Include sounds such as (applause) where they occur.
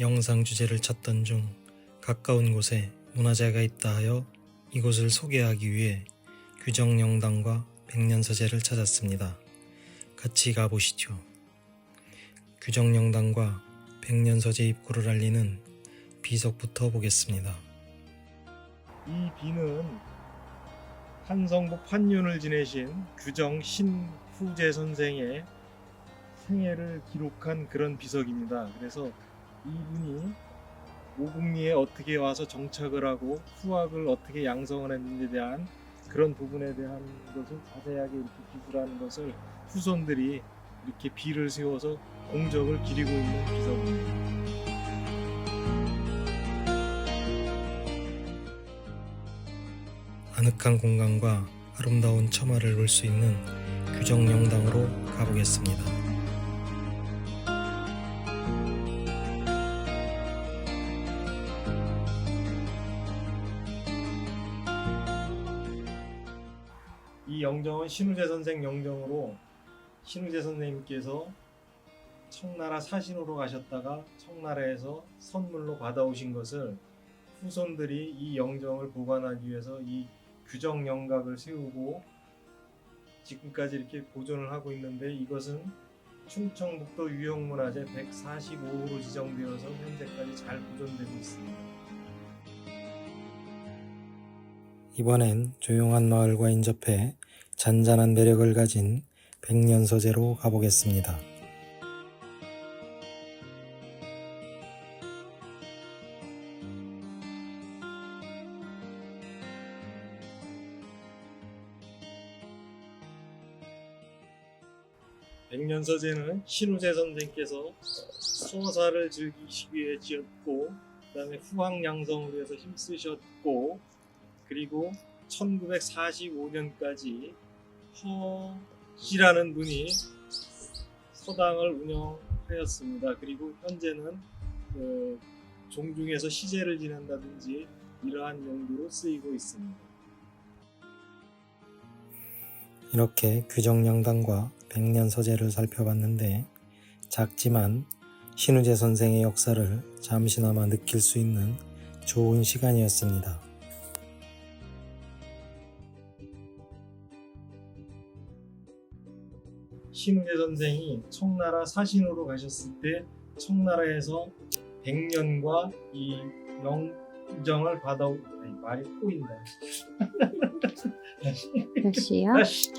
영상 주제를 찾던 중 가까운 곳에 문화재가 있다 하여 이곳을 소개하기 위해 규정영당과 백년서재를 찾았습니다. 같이 가보시죠. 규정영당과 백년서재 입구를 알리는 비석부터 보겠습니다. 이 비는 한성부 판윤을 지내신 규정 신후재 선생의 생애를 기록한 그런 비석입니다. 그래서 이분이 모국리에 어떻게 와서 정착을 하고 후학을 어떻게 양성을 했는지에 대한 그런 부분에 대한 것을 자세하게 이렇게 기술하는 것을 후손들이 이렇게 비를 세워서 공적을 기리고 있는 비석입니다. 아늑한 공간과 아름다운 처마를 볼 수 있는 규정영당으로 가보겠습니다. 영정은 신우재 선생 영정으로 신우재 선생님께서 청나라 사신으로 가셨다가 청나라에서 선물로 받아오신 것을 후손들이 이 영정을 보관하기 위해서 이 규정 영각을 세우고 지금까지 이렇게 보존을 하고 있는데 이것은 충청북도 유형문화재 145호로 지정되어서 현재까지 잘 보존되고 있습니다. 이번엔 조용한 마을과 인접해 잔잔한 매력을 가진 백년서재로 가보겠습니다. 백년 서재는 신우재 선생께서 서사를 즐기시기 위해 지었고 그 다음에 후황 양성을 위해서 힘쓰셨고 그리고 1945년까지 허씨라는 분이 서당을 운영하였습니다. 그리고 현재는 그 종중에서 시제를 지낸다든지 이러한 용도로 쓰이고 있습니다. 이렇게 규정영당과 백년서재를 살펴봤는데 작지만 신우재 선생의 역사를 잠시나마 느낄 수 있는 좋은 시간이었습니다. 신우재 선생이 청나라 사신으로 가셨을 때 청나라에서 백년과 이 영정을 받아오 아니, 말이 꼬인다. (laughs) 다시요? 다시